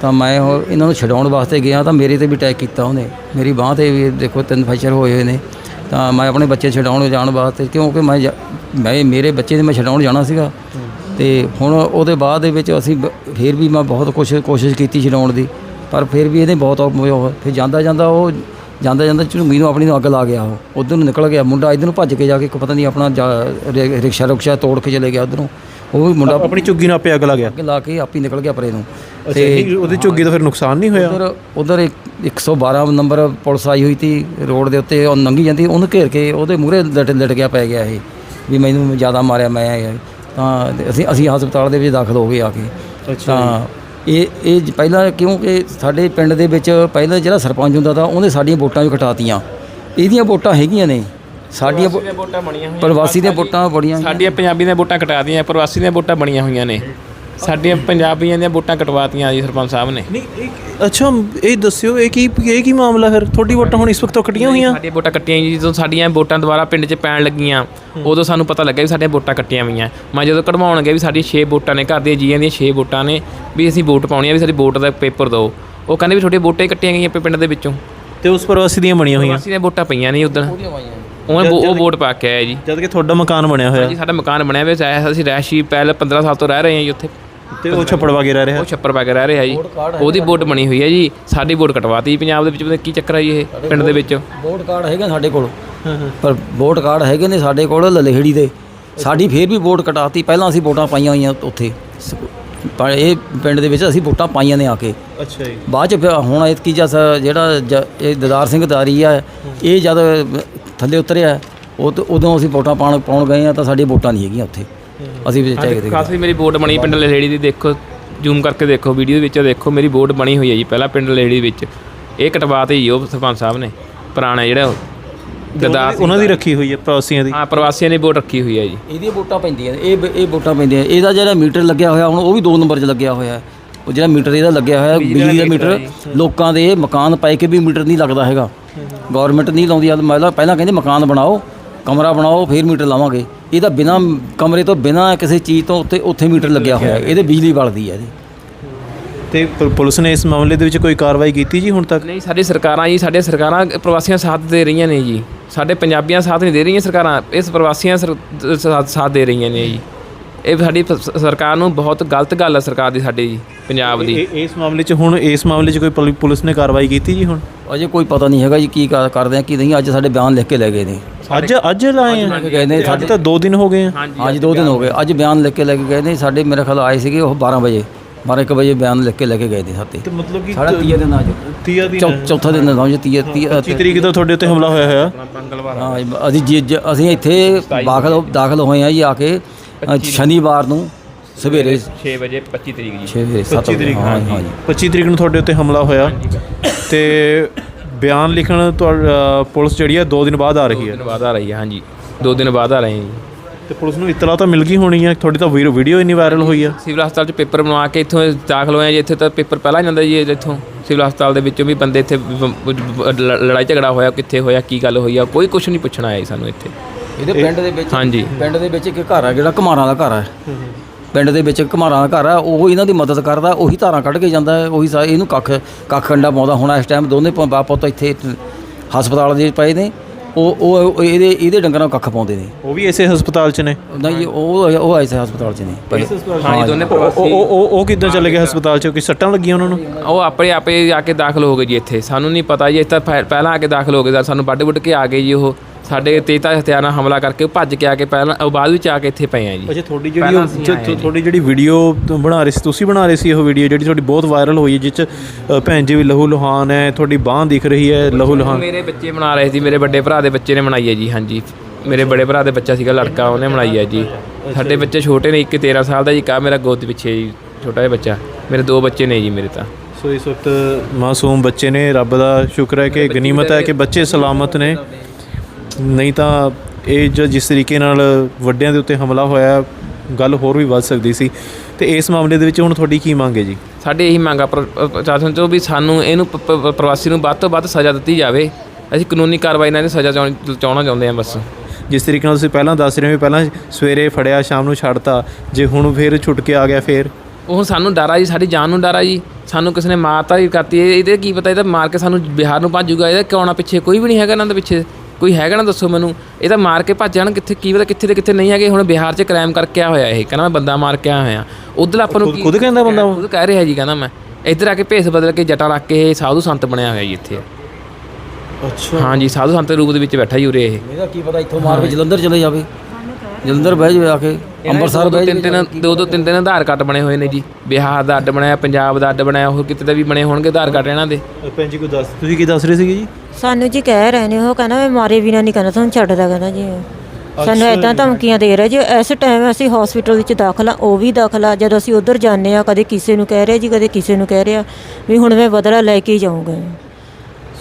ਤਾਂ ਮੈਂ ਉਹ ਇਹਨਾਂ ਨੂੰ ਛਡਾਉਣ ਵਾਸਤੇ ਗਿਆ ਤਾਂ ਮੇਰੇ ਤੇ ਵੀ ਅਟੈਕ ਕੀਤਾ ਉਹਨੇ। ਮੇਰੀ ਬਾਹ ਤੇ ਵੀ ਦੇਖੋ ਤਿੰਨ ਫੈਕਚਰ ਹੋਏ ਹੋਏ ਨੇ। ਤਾਂ ਮੈਂ ਆਪਣੇ ਬੱਚੇ ਛਡਾਉਣ ਜਾਣ ਵਾਸਤੇ ਕਿਉਂਕਿ ਮੈਂ ਜਾ- ਮੈਂ ਮੇਰੇ ਬੱਚੇ ਦੇ ਮੈਂ ਛਡਾਉਣ ਜਾਣਾ ਸੀਗਾ। ਤੇ ਹੁਣ ਉਹਦੇ ਬਾਅਦ ਦੇ ਵਿੱਚ ਅਸੀਂ ਬ- ਫਿਰ ਵੀ ਮੈਂ ਬਹੁਤ ਕੁਛ ਕੋਸ਼ਿਸ਼ ਕੀਤੀ ਛਡਾਉਣ ਦੀ। ਪਰ ਫਿਰ ਵੀ ਇਹਨੇ ਬਹੁਤ ਔ- ਉਹ- ਫਿਰ ਜਾਂਦਾ ਜਾਂਦਾ ਉਹ ਜਾਂਦਾ ਜਾਂਦਾ ਝੁੰਮੀ ਨੂੰ ਆਪਣੀ ਨੂੰ ਅੱਗ ਲਾ ਗਿਆ ਉਹ ਉਧਰ ਨੂੰ ਨਿਕਲ ਗਿਆ ਮੁੰਡਾ ਇਧਰ ਨੂੰ ਭੱਜ ਕੇ ਜਾ ਕੇ ਇੱਕ ਪਤਾ ਨਹੀਂ ਆਪਣਾ ਜਾ- ਰਿ- ਰਿਕਸ਼ਾ ਰੁਕਸ਼ਾ ਤੋੜ ਕੇ ਚਲੇ ਗਿਆ ਉਧਰੋਂ। ਉਹ ਵੀ ਮੁੰਡਾ ਆਪਣੀ ਝੁੱਗੀ ਨਾਲ ਆਪੇ ਅੱਗ ਲਾ ਗਿਆ। ਅੱਗ ਲਾ ਕੇ ਆਪੀ ਨਿਕਲ ਗਿਆ ਪਰੇ ਨੂੰ। ਅੱਛਾ ਨਹੀਂ, ਉਹਦੀ ਝੁੱਗੀ ਦਾ ਫਿਰ ਨੁਕਸਾਨ ਨਹੀਂ ਹੋਇਆ? ਉਧਰ ਉਧਰ 112 ਨੰਬਰ ਪੁਲਿਸ ਆਈ ਹੋਈ ਸੀ ਰੋਡ ਦੇ ਉੱਤੇ ਉਹ ਨੰਗੀ ਜਾਂਦੀ ਉਹਨੂੰ ਘੇਰ ਕੇ ਉਹਦੇ ਮੂਹਰੇ ਲਟ ਲਟ ਗਿਆ ਪੈ ਗਿਆ ਇਹ ਵੀ ਮੈਨੂੰ ਜ਼ਿਆਦਾ ਮਾਰਿਆ ਮੈਂ ਇਹ। ਤਾਂ ਅਸੀਂ ਅਸੀਂ ਹਸਪਤਾਲ ਦੇ ਵਿੱਚ ਦਾਖਲ ਹੋ ਗਏ ਆ ਕੇ। ਤਾਂ ਇਹ ਇਹ ਪਹਿਲਾਂ ਕਿਉਂਕਿ ਸਾਡੇ ਪਿੰਡ ਦੇ ਵਿੱਚ ਪਹਿਲਾਂ ਜਿਹੜਾ ਸਰਪੰਚ ਹੁੰਦਾ ਤਾਂ ਉਹਨੇ ਸਾਡੀਆਂ ਵੋਟਾਂ ਵੀ ਕਟਾਤੀਆਂ ਇਹਦੀਆਂ ਵੋਟਾਂ ਹੈਗੀਆਂ ਨੇ। ਸਾਡੀਆਂ ਵੋਟਾਂ ਬਣੀਆਂ ਹੋਈਆਂ ਪ੍ਰਵਾਸੀ ਦੀਆਂ ਵੋਟਾਂ ਬੜੀਆਂ ਸਾਡੀਆਂ ਪੰਜਾਬੀ ਦੀਆਂ ਵੋਟਾਂ ਕਟਾ ਦੀਆਂ ਪ੍ਰਵਾਸੀ ਦੀਆਂ ਵੋਟਾਂ ਬਣੀਆਂ ਹੋਈਆਂ ਨੇ। ਸਾਡੀਆਂ ਪੰਜਾਬੀਆਂ ਦੀਆਂ ਵੋਟਾਂ ਕਟਵਾਤੀਆਂ ਜੀ ਸਰਪੰਚ ਸਾਹਿਬ ਨੇ। ਨਹੀਂ ਇਹ- ਅੱਛਾ ਇਹ ਦੱਸਿਓ ਇਹ ਕੀ ਇਹ ਕੀ ਮਾਮਲਾ ਫਿਰ? ਤੁਹਾਡੀ ਵੋਟਾਂ ਹੁਣ ਇਸ ਵਕਤ ਤੋਂ ਕੱਟੀਆਂ ਹੋਈਆਂ? ਸਾਡੀਆਂ ਵੋਟਾਂ ਕੱਟੀਆਂ ਜੀ ਜਦੋਂ ਸਾਡੀਆਂ ਵੋਟਾਂ ਦੁਬਾਰਾ ਪਿੰਡ 'ਚ ਪੈਣ ਲੱਗੀਆਂ ਉਦੋਂ ਸਾਨੂੰ ਪਤਾ ਲੱਗਿਆ ਵੀ ਸਾਡੀਆਂ ਵੋਟਾਂ ਕੱਟੀਆਂ ਹੋਈਆਂ। ਮੈਂ ਜਦੋਂ ਕਢਵਾਉਣ ਗਿਆ ਵੀ ਸਾਡੀ 6 ਵੋਟਾਂ ਨੇ ਘਰ ਦੀਆਂ ਜੀਆਂ ਦੀਆਂ 6 ਵੋਟਾਂ ਨੇ ਵੀ ਅਸੀਂ ਵੋਟ ਪਾਉਣੀ ਆ ਵੀ ਸਾਡੀ ਵੋਟ ਦਾ ਪੇਪਰ ਦਿਓ। ਉਹ ਕਹਿੰਦੇ ਵੀ ਤੁਹਾਡੀਆਂ ਵੋਟਾਂ ਹੀ ਕੱਟੀਆਂ ਗਈਆਂ ਪਿੰਡ ਦੇ ਵਿੱਚੋਂ। ਤੇ ਉਸ ਪ੍ਰਵਾਸੀ ਦੀਆਂ ਬਣੀਆਂ ਹੋਈਆਂ? ਅਸੀਂ ਦੀਆਂ ਵੋਟਾਂ ਪਈਆਂ ਨਹੀਂ ਉਦੋਂ ਉਹ ਉਹ ਵੋਟ ਪਾ ਕੇ ਆਇਆ ਜੀ। ਜਦ ਕਿ ਤੁਹਾਡਾ ਮਕਾਨ ਬਣਿਆ ਹੋਇਆ। ਜੀ ਸਾਡਾ ਮਕਾਨ ਬਣਿਆ ਹੋਇਆ ਹੈ ਅਸੀਂ ਰੈਸ਼ੀ ਪਹਿਲ 15 ਸਾਲ ਤੋਂ ਰਹਿ ਰਹੇ ਹਾਂ ਜੀ ਉੱਥੇ। ਤੇ ਉਹ ਛੱਪੜ ਵਗੇ ਰਹਿ ਰਿਹਾ। ਉਹ ਪਾ ਕੇ ਰਹਿ ਰਿਹਾ ਜੀ। ਉਹਦੀ ਵੋਟ ਬਣੀ ਹੋਈ ਹੈ ਜੀ। ਸਾਡੀ ਵੋਟ ਕਟਵਾਤੀ ਪੰਜਾਬ ਦੇ ਵਿੱਚ ਪਤਾ ਕੀ ਚੱਕਰ ਹੈ ਜੀ ਇਹ ਪਿੰਡ ਦੇ ਵਿੱਚ? ਵੋਟ ਕਾਰਡ ਹੈਗੇ ਸਾਡੇ ਕੋਲ। ਪਰ ਵੋਟ ਕਾਰਡ ਹੈਗੇ ਨੇ ਸਾਡੇ ਕੋਲ ਲਲੇਹੜੀ ਦੇ। ਸਾਡੀ ਫੇਰ ਵੀ ਵੋਟ ਕਟਾਤੀ। ਪਹਿਲਾਂ ਅਸੀਂ ਵੋਟਾਂ ਪਾਈਆਂ ਹੋਈਆਂ ਉੱਥੇ। ਪਰ ਇਹ ਪਿੰਡ ਦੇ ਵਿੱਚ ਅਸੀਂ ਵੋਟਾਂ ਪਾਈਆਂ ਨੇ ਆ ਕੇ। ਅੱਛਾ ਜੀ। ਬਾਅਦ ਚ ਫਿਰ ਹੁਣ ਇਤਕੀ ਜਸ ਜਿਹੜਾ ਜ- ਇਹ ਦਦਾਰ ਸਿੰਘ ਦਾਰੀ ਆ ਇਹ ਜਦ ਥੱਲੇ ਉਤਰਿਆ ਉਹ ਉਦੋਂ ਅਸੀਂ ਵੋਟਾਂ ਪਾਉਣ ਪਾਉਣ ਗਏ ਆ ਤਾਂ ਸਾਡੀਆਂ ਵੋਟਾਂ ਨਹੀਂ ਹੈਗੀਆਂ ਉੱਥੇ। ਅਸੀਂ ਵੀ ਚੈੱਕ ਦੇ ਖਾਸੀ ਮੇਰੀ ਵੋਟ ਬਣੀ ਪਿੰਡ ਲੇੜੀ ਦੀ ਦੇਖੋ ਜ਼ੂਮ ਕਰਕੇ ਦੇਖੋ ਵੀਡੀਓ ਦੇ ਵਿੱਚ ਦੇਖੋ ਮੇਰੀ ਵੋਟ ਬਣੀ ਹੋਈ ਹੈ ਜੀ ਪਹਿਲਾਂ ਪਿੰਡ ਲੇੜੀ ਵਿੱਚ। ਇਹ ਕਟਵਾਤੇ ਜੀ ਉਹ ਸਰਪੰਚ ਸਾਹਿਬ ਨੇ ਪੁਰਾਣਾ ਜਿਹੜਾ ਉਹ ਗਦਾਰ ਉਹਨਾਂ ਦੀ ਰੱਖੀ ਹੋਈ ਹੈ ਪ੍ਰਵਾਸੀਆਂ ਦੀ। ਹਾਂ ਪ੍ਰਵਾਸੀਆਂ ਨੇ ਵੋਟ ਰੱਖੀ ਹੋਈ ਹੈ ਜੀ। ਇਹਦੀਆਂ ਵੋਟਾਂ ਪੈਂਦੀਆਂ ਇਹ ਇਹ ਵੋਟਾਂ ਪੈਂਦੀਆਂ ਇਹਦਾ ਜਿਹੜਾ ਮੀਟਰ ਲੱਗਿਆ ਹੋਇਆ ਹੁਣ ਉਹ ਵੀ 2 ਨੰਬਰ 'ਚ ਲੱਗਿਆ ਹੋਇਆ ਹੈ। ਉਹ ਜਿਹੜਾ ਮੀਟਰ ਇਹਦਾ ਲੱਗਿਆ ਹੋਇਆ ਬਿਜਲੀ ਦਾ ਮੀਟਰ ਲੋਕਾਂ ਦੇ ਮਕਾਨ ਪਾਏ ਕੇ ਵੀ ਮੀਟਰ ਨਹੀਂ ਲੱਗਦਾ ਹੈਗਾ। ਗਵਰਨਮੈਂਟ ਨਹੀਂ ਲਾਉਂਦੀ ਆ ਮਤਲਬ ਪਹਿਲਾਂ ਕਹਿੰਦੇ ਮਕਾਨ ਬਣਾਓ ਕਮਰਾ ਬਣਾਓ ਫਿਰ ਮੀਟਰ ਲਾਵਾਂਗੇ। ਇਹਦਾ ਬਿਨਾ ਕਮਰੇ ਤੋਂ ਬਿਨਾ ਕਿਸੇ ਚੀਜ਼ ਤੋਂ ਉੱਤੇ ਉੱਥੇ ਮੀਟਰ ਲੱਗਿਆ ਹੋਇਆ ਹੈ। ਇਹਦੇ ਬਿਜਲੀ ਬਲਦੀ ਹੈ ਇਹਦੀ। ਤੇ ਪ- ਪੁਲਿਸ ਨੇ ਇਸ ਮਾਮਲੇ ਦੇ ਵਿੱਚ ਕੋਈ ਕਾਰਵਾਈ ਕੀਤੀ ਜੀ ਹੁਣ ਤੱਕ? ਨਹੀਂ ਸਾਡੀ ਸਰਕਾਰਾਂ ਜੀ ਸਾਡੇ ਸਰਕਾਰਾਂ ਪ੍ਰਵਾਸੀਆਂ ਸਾਥ ਦੇ ਰਹੀਆਂ ਨੇ ਜੀ। ਸਾਡੇ ਪੰਜਾਬੀਆਂ ਸਾਥ ਨਹੀਂ ਦੇ ਰਹੀਆਂ ਸਰਕਾਰਾਂ ਇਸ ਪ੍ਰਵਾਸੀਆਂ ਸਰ- ਸਾਥ ਸਾਥ ਦੇ ਰਹੀਆਂ ਨੇ ਜੀ। ਇਹ ਸਾਡੀ ਪ- ਸ- ਸਰਕਾਰ ਨੂੰ ਬਹੁਤ ਗਲਤ ਗੱਲ ਹੈ ਸਰਕਾਰ ਦੀ ਸਾਡੀ ਜੀ ਪੰਜਾਬ ਦੀ। ਇਹ- ਇਸ ਮਾਮਲੇ 'ਚ ਹੁਣ ਇਸ ਮਾਮਲੇ 'ਚ ਕੋਈ ਪੁਲ- ਪੁਲਿਸ ਨੇ ਕਾਰਵਾਈ ਕੀਤੀ ਜੀ ਹੁਣ? ਅਜੇ ਕੋਈ ਪਤਾ ਨਹੀਂ ਹੈਗਾ ਜੀ ਕੀ ਕਰ- ਕਰਦੇ ਆ ਕੀ ਨਹੀਂ। ਅੱਜ ਸਾਡੇ ਬਿਆਨ ਲਿਖ ਕੇ ਲੈ ਗਏ ਨੇ। ਅੱਜ ਅੱਜ ਲਾਏ ਆ? ਗਏ ਨੇ ਅੱਜ ਤਾਂ 2 ਦਿਨ ਹੋ ਗਏ ਆ। ਅੱਜ ਦੋ ਦਿਨ ਹੋ ਗਏ। ਅੱਜ ਬਿਆਨ ਲਿਖ ਕੇ ਲੈ ਕੇ ਗਏ ਨੇ। ਸਾਡੇ ਮੇਰੇ ਖਿਆਲ ਆਏ ਸੀਗੇ ਉਹ 12 ਵਜੇ। 12 1 ਵਜੇ ਬਿਆਨ ਲਿਖ ਕੇ ਲੈ ਕੇ ਗਏ ਨੇ ਸਾਤੇ ਤੇ ਮਤਲਬ ਕਿ ਸਾਡਾ ਤੀਆ ਦਿਨ ਅੱਜ। 30 ਦਿਨ ਚੌ- ਚੌਥਾ ਦਿਨ ਸਮਝ ਤੀਆ ਤੀਆ 25 ਤਰੀਕ ਤੋਂ ਤੁਹਾਡੇ ਉੱਤੇ ਹਮਲਾ ਹੋਇਆ ਹੋਇਆ। ਹਾਂ ਜੀ, ਅਸੀਂ ਜੀ- ਜ- ਅਸੀਂ ਇੱਥੇ ਦਾਖਲ ਦਾਖਲ ਹੋਏ ਆ ਜੀ ਆ ਕੇ। ਅ, ਸ਼ਨੀਵਾਰ ਨੂੰ ਸਵੇਰੇ 6 ਵਜੇ 25 ਤਰੀਕ ਜੀ। 6 ਵਜੇ 7 ਵਜੇ ਹਾਂ ਹਾਂ ਜੀ। 25 ਤਰੀਕ ਨੂੰ ਤੁਹਾਡੇ ਉੱਤੇ ਹਮਲਾ ਹੋਇਆ। ਤੇ ਬਿਆਨ ਲਿਖਣ ਪੁਲਿਸ ਜਿਹੜੀ ਹੈ 2 ਦਿਨ ਬਾਅਦ ਆ ਰਹੀ ਹੈ। ਦਿਨ ਬਾਅਦ ਆ ਰਹੀ ਹੈ ਹਾਂਜੀ। ਦੋ ਦਿਨ ਬਾਅਦ ਆ ਰਹੇ ਹਾਂ ਜੀ। ਤੇ ਪੁਲਿਸ ਨੂੰ ਇਤਲਾ ਤਾਂ ਮਿਲ ਗਈ ਹੋਣੀ ਹੈ ਤੁਹਾਡੀ ਤਾਂ ਵੀਡੀਓ ਵੀਡੀਓ ਇੰਨੀ ਵਾਇਰਲ ਹੋਈ ਆ ਸਿਵਲ ਹਸਪਤਾਲ 'ਚ ਪੇਪਰ ਬਣਵਾ ਕੇ ਇੱਥੋਂ ਦਾਖਲ ਹੋਏ ਆ ਜੀ ਇੱਥੇ ਤਾਂ ਪੇਪਰ ਪਹਿਲਾਂ ਜਾਂਦਾ ਜੀ ਇੱਥੋਂ ਸਿਵਲ ਹਸਪਤਾਲ ਦੇ ਵਿੱਚੋਂ ਵੀ ਬੰਦੇ ਇੱਥੇ ਲੜਾਈ ਝਗੜਾ ਹੋਇਆ ਕਿੱਥੇ ਹੋਇਆ ਕੀ ਗੱਲ ਹੋਈ ਆ ਕੋਈ ਕੁਝ ਨਹੀਂ ਪੁੱਛਣ ਆਇਆ ਸਾਨੂੰ ਇੱਥੇ। ਇਹਦੇ ਪਿੰਡ ਦੇ ਵਿੱਚ ਹਾਂਜੀ। ਪਿੰਡ ਦੇ ਵਿੱਚ ਇੱਕ ਘਰ ਆ ਜਿਹੜਾ ਕੁਮਾਰਾਂ ਦਾ ਘਰ ਹੈ। ਪਿੰਡ ਦੇ ਵਿੱਚ ਇੱਕ ਕੁਮਾਰਾਂ ਦਾ ਘਰ ਆ ਉਹ ਇਹਨਾਂ ਦੀ ਮਦਦ ਕਰਦਾ ਉਹੀ ਧਾਰਾਂ ਕੱਢ ਕੇ ਜਾਂਦਾ ਹੈ ਉਹੀ ਸਾ- ਇਹਨੂੰ ਕੱਖ ਕੱਖ ਕੰਡਾ ਪਾਉਂਦਾ। ਹੁਣ ਇਸ ਟਾਈਮ ਦੋਨੇ ਪ- ਬਾਪ ਪੁੱਤ ਇੱਥੇ ਹਸਪਤਾਲ ਦੇ ਪਏ ਨੇ ਉਹ ਉਹ ਉਹ ਇਹਦੇ ਇਹਦੇ ਡੰਗਰਾਂ ਨੂੰ ਕੱਖ ਪਾਉਂਦੇ ਨੇ। ਉਹ ਵੀ ਇਸੇ ਹਸਪਤਾਲ 'ਚ ਨੇ? ਨਹੀਂ ਉਹ ਉਹ ਐਸੇ ਹਸਪਤਾਲ 'ਚ ਨੇ। ਪਏ ਹਾਂਜੀ ਦੋਨੇ ਉਹ ਉਹ ਉਹ ਉਹ ਕਿੱਦਾਂ ਚਲੇ ਗਏ ਹਸਪਤਾਲ 'ਚ? ਕੋਈ ਸੱਟਾਂ ਲੱਗੀਆਂ ਉਹਨਾਂ ਨੂੰ? ਉਹ ਆਪਣੇ ਆਪੇ ਆ ਕੇ ਦਾਖਲ ਹੋ ਗਏ ਜੀ ਇੱਥੇ। ਸਾਨੂੰ ਨਹੀਂ ਪਤਾ ਜੀ ਇੱਥੇ ਪਹਿ- ਪਹਿਲਾਂ ਆ ਕੇ ਦਾਖਲ ਹੋ ਗਏ ਸਰ ਸਾਨੂੰ ਵੱਢ ਵੁੱਢ ਕੇ ਆ ਗਏ ਜੀ ਉਹ। ਸਾਡੇ ਤੇਜ਼ਤਾ ਹਥਿਆਰਾਂ ਨਾਲ ਹਮਲਾ ਕਰਕੇ ਉਹ ਭੱਜ ਕੇ ਆ ਕੇ ਪਹਿਲਾਂ ਉਹ ਬਾਅਦ ਵਿੱਚ ਆ ਕੇ ਇੱਥੇ ਪਏ ਆ ਜੀ। ਅੱਛਾ ਤੁਹਾਡੀ ਜਿਹੜੀ ਪਹਿਲਾਂ ਅਸੀਂ ਜੀ। ਤੁਹਾਡੀ ਜਿਹੜੀ ਵੀਡੀਓ ਬਣਾ ਰਹੇ ਸੀ ਤੁਸੀਂ ਬਣਾ ਰਹੇ ਸੀ ਉਹ ਵੀਡੀਓ ਜਿਹੜੀ ਤੁਹਾਡੀ ਬਹੁਤ ਵਾਇਰਲ ਹੋਈ ਹੈ ਜਿਸ 'ਚ ਅ, ਭੈਣ ਜੀ ਵੀ ਲਹੂ ਲੁਹਾਨ ਹੈ ਤੁਹਾਡੀ ਬਾਹ ਦਿਖ ਰਹੀ ਹੈ ਲਹੂ ਲੁਹਾਨ। ਮੇਰੇ ਬੱਚੇ ਬਣਾ ਰਹੇ ਸੀ ਮੇਰੇ ਵੱਡੇ ਭਰਾ ਦੇ ਬੱਚੇ ਨੇ ਬਣਾਈ ਹੈ ਜੀ ਹਾਂਜੀ। ਮੇਰੇ ਬੜੇ ਭਰਾ ਦੇ ਬੱਚਾ ਸੀਗਾ ਲੜਕਾ ਉਹਨੇ ਬਣਾਈ ਹੈ ਜੀ। ਸਾਡੇ ਬੱਚੇ ਛੋਟੇ ਨੇ ਇੱਕ 13 ਸਾਲ ਦਾ ਜੀ ਕਾ ਮੇਰਾ ਗੋਦ ਪਿੱਛੇ ਜੀ ਛੋਟਾ ਜਿਹਾ ਬੱਚਾ। ਮੇਰੇ ਦੋ ਬੱਚੇ ਨੇ ਜੀ ਮੇਰੇ ਤਾਂ। ਸੋ ਇਸ ਵਕਤ ਮਾਸੂਮ ਬੱਚੇ ਨੇ ਰੱਬ ਦਾ ਸ਼ੁਕਰ ਹੈ ਕਿ ਗਨੀਮਤ ਹੈ ਕਿ ਬੱਚੇ ਸਲਾਮਤ ਨੇ। ਨਹੀਂ ਤਾਂ ਇਹ ਜੋ ਜਿਸ ਤਰੀਕੇ ਨਾਲ ਵੱਡਿਆਂ ਦੇ ਉੱਤੇ ਹਮਲਾ ਹੋਇਆ ਗੱਲ ਹੋਰ ਵੀ ਵੱਧ ਸਕਦੀ ਸੀ। ਤੇ ਇਸ ਮਾਮਲੇ ਦੇ ਵਿੱਚ ਹੁਣ ਤੁਹਾਡੀ ਕੀ ਮੰਗ ਹੈ ਜੀ? ਸਾਡੇ ਇਹੀ ਮੰਗਾ ਪ੍ਰਸ਼ਾਸਨ ਤੋਂ ਵੀ ਸਾਨੂੰ ਇਹਨੂੰ ਪ੍ਰਵਾਸੀ ਨੂੰ ਵੱਧ ਤੋਂ ਵੱਧ ਸਜ਼ਾ ਦਿੱਤੀ ਜਾਵੇ। ਅਸੀਂ ਕਾਨੂੰਨੀ ਕਾਰਵਾਈ ਨਾਲ ਇਹਦੀ ਸਜ਼ਾ ਚਾਹੁਣ- ਚਾਹੁੰਦੇ ਹਾਂ ਬਸ। ਜਿਸ ਤਰੀਕੇ ਨਾਲ ਤੁਸੀਂ ਪਹਿਲਾਂ ਦੱਸ ਰਹੇ ਹੋ ਪਹਿਲਾਂ ਸਵੇਰੇ ਫੜਿਆ ਸ਼ਾਮ ਨੂੰ ਛੱਡਤਾ ਜੇ ਹੁਣ ਫੇਰ ਛੁੱਟ ਕੇ ਆ ਗਿਆ ਫੇਰ? ਉਹ ਸਾਨੂੰ ਡਰ ਆ ਜੀ ਸਾਡੀ ਜਾਨ ਨੂੰ ਡਰ ਆ ਜੀ। ਸਾਨੂੰ ਕਿਸੇ ਨੇ ਮਾਰਤਾ ਹੀ ਕਰਤੀ ਇਹ- ਇਹਦੇ ਕੀ ਪਤਾ ਇਹਦਾ ਮਾਰ ਕੇ ਸਾਨੂੰ ਬਿਹਾਰ ਨੂੰ ਭੱਜੂਗਾ ਇਹਦਾ ਕਿਉਂ ਨਾ ਪਿੱਛੇ? ਕੋਈ ਵੀ ਨਹੀਂ ਹੈਗਾ ਇਹਨਾਂ ਦੇ ਪਿੱਛੇ। ਕੋਈ ਹੈਗਾ ਨਾ ਦੱਸੋ ਮੈਨੂੰ। ਇਹ ਤਾਂ ਮਾਰ ਕੇ ਭੱਜ ਜਾਣ ਕਿੱਥੇ ਕੀ ਪਤਾ ਕਿੱਥੇ ਤੇ ਕਿੱਥੇ ਨਹੀਂ ਹੈਗੇ। ਹੁਣ ਬਿਹਾਰ 'ਚ ਕ੍ਰਾਈਮ ਕਰਕੇ ਆਇਆ ਹੋਇਆ ਇਹ। ਕਹਿੰਦਾ ਮੈਂ ਬੰਦਾ ਮਾਰ ਕੇ ਆਇਆ ਹੋਇਆ। ਉਧਰ ਆਪਾਂ ਨੂੰ ਖੁਦ- ਕਹਿੰਦਾ ਬੰਦਾ ਉਹ? ਖੁਦ ਕਹਿ ਰਿਹਾ ਜੀ ਕਹਿੰਦਾ ਮੈਂ। ਇੱਧਰ ਆ ਕੇ ਭੇਸ ਬਦਲ ਕੇ ਜਟਾਂ ਰੱਖ ਕੇ ਇਹ ਸਾਧੂ ਸੰਤ ਬਣਿਆ ਹੋਇਆ ਜੀ ਇੱਥੇ। ਅੱਛਾ। ਹਾਂਜੀ ਸਾਧੂ ਸੰਤ ਦੇ ਰੂਪ ਦੇ ਵਿੱਚ ਬੈਠਾ ਜੀ ਉਰੇ ਇਹ। ਇਹਦਾ ਕੀ ਪਤਾ ਇੱਥੋਂ ਮਾਰ ਕੇ ਜਲੰਧਰ ਚਲੇ ਜਾਵੇ। ਜਲੰਧਰ ਬਹਿ ਆ ਕੇ ਅੰਮ੍ਰਿਤਸਰ ਬਹਿ ਤਿੰਨ ਤਿੰਨ ਦੋ ਦੋ ਤਿੰਨ ਤਿੰਨ ਆਧਾਰ ਕਾਰਡ ਬਣੇ ਹੋਏ ਨੇ ਜੀ। ਬਿਹਾਰ ਦਾ ਅੱਡ ਬਣਾਇਆ ਪੰਜਾਬ ਦਾ ਅੱਡ ਬਣਾਇਆ ਹੋਰ ਕਿਤੇ ਦਾ ਵੀ ਬਣੇ ਹੋਣਗੇ ਆਧਾਰ ਕਾਰਡ ਇਹਨਾਂ ਦੇ। ਭੈਣ ਜੀ ਕੋਈ ਦੱਸ ਤੁਸੀਂ ਕੀ ਦੱਸ ਰਹੇ ਸੀਗੇ ਜੀ? ਸਾਨੂੰ ਜੀ ਕਹਿ ਰਹੇ ਨੇ ਉਹ ਕਹਿੰਦਾ ਮੈਂ ਮਾਰੇ ਬਿਨਾ ਨਹੀਂ ਕਹਿੰਦਾ ਤੁਹਾਨੂੰ ਛੱਡਦਾ ਕਹਿੰਦਾ ਜੀ। ਸਾਨੂੰ ਇਦਾਂ ਧਮਕੀਆਂ ਦੇ ਰਿਹਾ ਜੀ ਇਸ ਟਾਈਮ ਅਸੀਂ ਹਸਪੀਟਲ ਵਿੱਚ ਦਾਖਲ ਆ ਉਹ ਵੀ ਦਾਖਲ ਆ ਜਦੋਂ ਅਸੀਂ ਉਧਰ ਜਾਂਦੇ ਆ ਕਦੇ ਕਿਸੇ ਨੂੰ ਕਹਿ ਰਿਹਾ ਜੀ ਕਦੇ ਕਿਸੇ ਨੂੰ ਕਹਿ ਰਿਹਾ ਵੀ ਹੁਣ ਮੈਂ ਬਦਲਾ ਲੈ ਕੇ ਹੀ ਜਾਊਂਗਾ।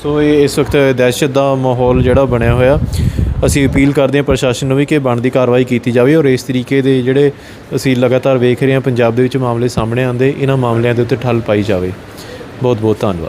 ਸੋ ਇਹ ਇਸ ਵਕਤ ਦਹਿਸ਼ਤ ਦਾ ਮਾਹੌਲ ਜਿਹੜਾ ਬਣਿਆ ਹੋਇਆ ਅਸੀਂ ਅਪੀਲ ਕਰਦੇ ਹਾਂ ਪ੍ਰਸ਼ਾਸਨ ਨੂੰ ਵੀ ਕਿ ਬਣਦੀ ਕਾਰਵਾਈ ਕੀਤੀ ਜਾਵੇ ਔਰ ਇਸ ਤਰੀਕੇ ਦੇ ਜਿਹੜੇ ਅਸੀਂ ਲਗਾਤਾਰ ਵੇਖ ਰਹੇ ਹਾਂ ਪੰਜਾਬ ਦੇ ਵਿੱਚ ਮਾਮਲੇ ਸਾਹਮਣੇ ਆਉਂਦੇ, ਇਹਨਾਂ ਮਾਮਲਿਆਂ ਦੇ ਉੱਤੇ ਠੱਲ ਪਾਈ ਜਾਵੇ। ਬਹੁਤ ਬਹੁਤ ਧੰਨਵਾਦ।